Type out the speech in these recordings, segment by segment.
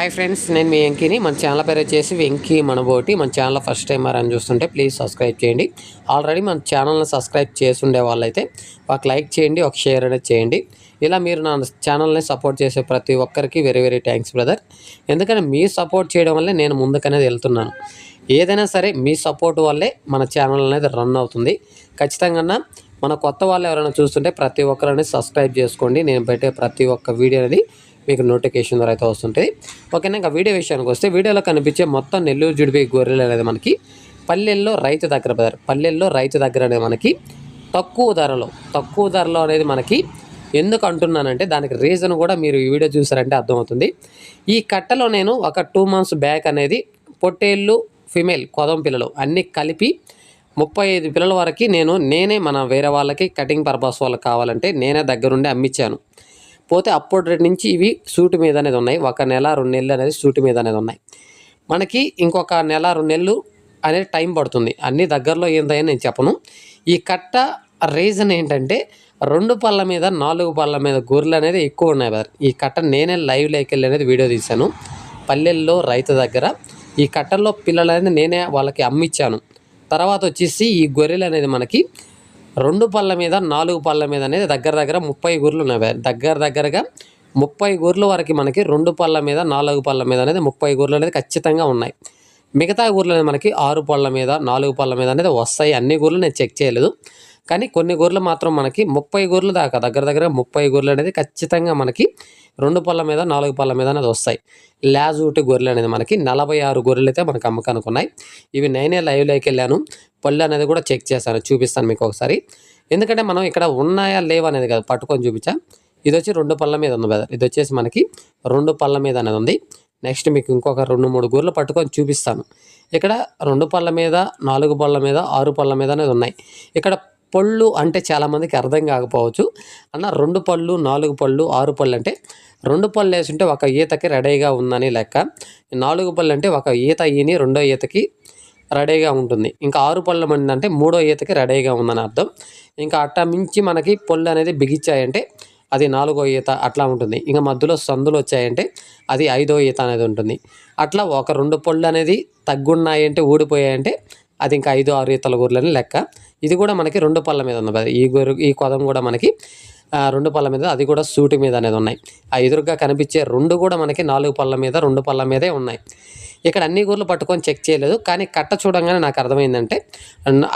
Hi friends నేను మీ వెంకీని. మన channel పేరు వచ్చేసి వెంకీ మనబోటి. మన ఛానల్ ఫస్ట్ టైం అని చూస్తుంటే ప్లీజ్ సబ్స్క్రైబ్ చేయండి. ఆల్రెడీ మన ఛానల్ని సబ్స్క్రైబ్ చేసుండే వాళ్ళైతే ఒక లైక్ చేయండి ఒక షేర్ అనేది చేయండి. ఇలా మీరు నా ఛానల్ని సపోర్ట్ చేసే ప్రతి ఒక్కరికి వెరీ వెరీ థ్యాంక్స్ బ్రదర్ ఎందుకంటే మీ సపోర్ట్ చేయడం వల్లే నేను ముందుకనేది వెళ్తున్నాను. ఏదైనా సరే మీ సపోర్ట్ వల్లే మన ఛానల్ అనేది రన్ అవుతుంది. ఖచ్చితంగా మన కొత్త వాళ్ళు ఎవరైనా చూస్తుంటే ప్రతి ఒక్కరు సబ్స్క్రైబ్ చేసుకోండి. నేను పెట్టే ప్రతి ఒక్క వీడియో అనేది మీకు నోటిఫికేషన్ ద్వారా అయితే వస్తుంటుంది ఓకేనా ఇంకా వీడియో విషయానికి వస్తే వీడియోలో కనిపించే మొత్తం నెల్లూరు జుడిపి గొర్రెలు అనేది మనకి పల్లెల్లో రైతు దగ్గర బదారు పల్లెల్లో రైతు దగ్గర అనేది మనకి తక్కువ ధరలో తక్కువ ధరలో అనేది మనకి ఎందుకు అంటున్నానంటే దానికి రీజన్ కూడా మీరు ఈ వీడియో చూసారంటే అర్థమవుతుంది. ఈ కట్టలో నేను ఒక టూ మంత్స్ బ్యాక్ అనేది పొట్టేళ్ళు ఫిమేల్ కొదం పిల్లలు అన్నీ కలిపి ముప్పై ఐదు పిల్లల వరకు నేను నేనే మన వేరే వాళ్ళకి కటింగ్ పర్పస్ వాళ్ళకి కావాలంటే నేనే దగ్గరుండి అమ్మిచ్చాను. పోతే అప్పటి రేట్ నుంచి ఇవి సూటు మీద అనేది ఉన్నాయి. ఒక నెల రెండు నెలలు అనేది సూటు మీద అనేది ఉన్నాయి. మనకి ఇంకొక నెల రెండు నెలలు అనేది టైం పడుతుంది. అన్ని దగ్గరలో ఏందని నేను చెప్పను. ఈ కట్ట రీజన్ ఏంటంటే రెండు పళ్ళ మీద నాలుగు పళ్ళ మీద గొర్రెలు అనేది ఎక్కువ ఉన్నాయి బ్రదర్. ఈ కట్ట నేనే లైవ్ లేకెళ్ళి అనేది వీడియో తీశాను. పల్లెల్లో రైతు దగ్గర ఈ కట్టల్లో పిల్లలు అనేది నేనే వాళ్ళకి అమ్మిచ్చాను. తర్వాత వచ్చేసి ఈ గొర్రెలు అనేది మనకి రెండు పళ్ళ మీద నాలుగు పళ్ళ మీద అనేది దగ్గర దగ్గర ముప్పై గూర్లు ఉన్నాయి. దగ్గర దగ్గరగా ముప్పై గొర్రెల వరకు మనకి రెండు పళ్ళ మీద నాలుగు పళ్ళ మీద అనేది ముప్పై గూర్లు అనేది ఖచ్చితంగా ఉన్నాయి. మిగతా గొర్రెలు అనేది మనకి ఆరు పళ్ళ మీద నాలుగు పళ్ళ మీద అనేది వస్తాయి. అన్ని గూర్లు నేను చెక్ చేయలేదు. కానీ కొన్ని గొర్రెలు మాత్రం మనకి ముప్పై గొర్రెలు దాకా దగ్గర దగ్గర ముప్పై గొర్రెలు అనేది ఖచ్చితంగా మనకి రెండు పళ్ళ మీద నాలుగు పళ్ళ మీద అనేది వస్తాయి. లాజూటి గొర్రెలు అనేది మనకి నలభై ఆరు గొర్రెలు అయితే మనకు అమ్మకానికి ఉన్నాయి ఇవి నేనే లైవ్లోకి వెళ్ళాను. పళ్ళు అనేది కూడా చెక్ చేశాను చూపిస్తాను మీకు ఒకసారి. ఎందుకంటే మనం ఇక్కడ ఉన్నాయా లేవా అనేది కాదు పట్టుకొని చూపించా. ఇది వచ్చి రెండు పళ్ళ మీద ఉంది బ్రదర్ ఇది వచ్చేసి మనకి రెండు పళ్ళ మీద అనేది ఉంది. నెక్స్ట్ మీకు ఇంకొక రెండు మూడు గొర్రెలు పట్టుకొని చూపిస్తాను. ఇక్కడ రెండు పళ్ళ మీద నాలుగు పళ్ళ మీద ఆరు పళ్ళ మీద అనేది ఉన్నాయి. ఇక్కడ పళ్ళు అంటే చాలామందికి అర్థం కాకపోవచ్చు. అన్న రెండు పళ్ళు నాలుగు పళ్ళు ఆరు పళ్ళు అంటే రెండు పళ్ళు వేసుంటే ఒక ఈతకి రెడీగా ఉందని లెక్క. నాలుగు పళ్ళు అంటే ఒక ఈత ఈని రెండో ఈతకి రెడీగా ఉంటుంది. ఇంకా ఆరు పళ్ళ మంది అంటే మూడో ఈతకి రెడీగా ఉందని అర్థం. ఇంకా అట్టా మించి మనకి పళ్ళు అనేది బిగించాయంటే అది నాలుగో ఈత అట్లా ఉంటుంది. ఇంకా మధ్యలో సందులు వచ్చాయంటే అది ఐదో ఈత అనేది ఉంటుంది. అట్లా ఒక రెండు పళ్ళు అనేది తగ్గున్నాయంటే ఊడిపోయాయంటే అది ఇంకా ఐదు ఆరు ఈతల గొర్రెలని లెక్క. ఇది కూడా మనకి రెండు పళ్ళ మీద ఉంది. ఈ గొర్రె ఈ కొదం కూడా మనకి రెండు పళ్ళ మీద అది కూడా సూటి మీద అనేది ఉన్నాయి. ఆ ఎదురుగా కనిపించే రెండు కూడా మనకి నాలుగు పళ్ళ మీద రెండు పళ్ళ మీదే ఉన్నాయి. ఇక్కడ అన్ని గూర్లు పట్టుకొని చెక్ చేయలేదు కానీ కట్ట చూడంగానే నాకు అర్థమైందంటే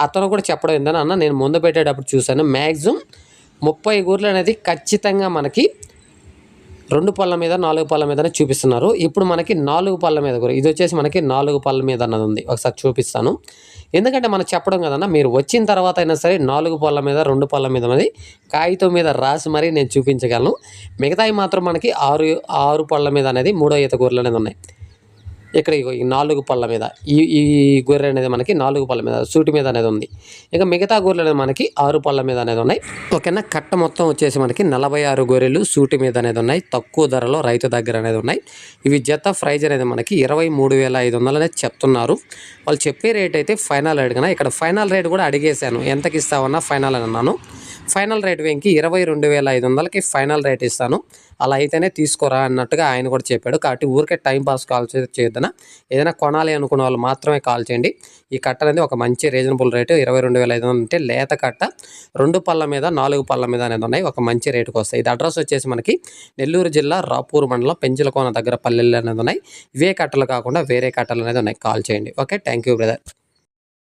అతను కూడా చెప్పడం ఏంటని అన్న నేను ముందు పెట్టేటప్పుడు చూశాను. మ్యాక్సిమం ముప్పై గూర్లు అనేది ఖచ్చితంగా మనకి రెండు పళ్ళ మీద నాలుగు పళ్ళ మీదనే చూపిస్తున్నారు. ఇప్పుడు మనకి నాలుగు పళ్ళ మీద కూడా ఇది వచ్చేసి మనకి నాలుగు పళ్ళ మీద అన్నది ఉంది. ఒకసారి చూపిస్తాను. ఎందుకంటే మనం చెప్పడం కదన్నా మీరు వచ్చిన తర్వాత అయినా సరే నాలుగు పళ్ళ మీద రెండు పళ్ళ మీద అనేది కాగితం మీద రాసి మరీ నేను చూపించగలను. మిగతావి మాత్రం మనకి ఆరు ఆరు పళ్ళ మీద అనేది మూడో ఈత కూరలు అనేది ఉన్నాయి. ఇక్కడ ఈ నాలుగు పళ్ళ మీద ఈ ఈ గొర్రె అనేది మనకి నాలుగు పళ్ళ మీద సూటి మీద అనేది ఉంది. ఇక మిగతా గొర్రెలు అనేది మనకి ఆరు పళ్ళ మీద అనేది ఉన్నాయి. ఓకేనా? కట్ట మొత్తం వచ్చేసి మనకి నలభై ఆరు గొర్రెలు సూటి మీద అనేది ఉన్నాయి. తక్కువ ధరలో రైతు దగ్గర అనేది ఉన్నాయి. ఇవి జత ప్రైజ్ అనేది మనకి ఇరవై మూడు వేల ఐదు వందలు అనేది చెప్తున్నారు. వాళ్ళు చెప్పే రేట్ అయితే ఫైనల్ అడిగిన ఇక్కడ ఫైనల్ రేట్ కూడా అడిగేశాను. ఎంతకి ఇస్తావన్నా ఫైనల్ అని అన్నాను. ఫైనల్ రేట్ వెంకి ఇరవై రెండు వేల ఐదు వందలకి ఫైనల్ రేట్ ఇస్తాను. అలా అయితేనే తీసుకోరా అన్నట్టుగా ఆయన కూడా చెప్పాడు. కాబట్టి ఊరికే టైం పాస్ కాల్ చేయొద్దన. ఏదైనా కొనాలి అనుకున్న వాళ్ళు మాత్రమే కాల్ చేయండి. ఈ కట్ట అనేది ఒక మంచి రీజనబుల్ రేటు. ఇరవై రెండు వేల ఐదు వందలు అంటే లేత కట్ట. రెండు పళ్ళ మీద నాలుగు పళ్ళ మీద అనేది ఉన్నాయి. ఒక మంచి రేటుకి వస్తాయి. ఇది అడ్రస్ వచ్చేసి మనకి నెల్లూరు జిల్లా రాపూర్ మండలం పెంచులకోన దగ్గర పల్లెలు అనేది ఉన్నాయి. ఇవే కట్టలు కాకుండా వేరే కట్టలు అనేది ఉన్నాయి. కాల్ చేయండి. ఓకే? Thank you brother.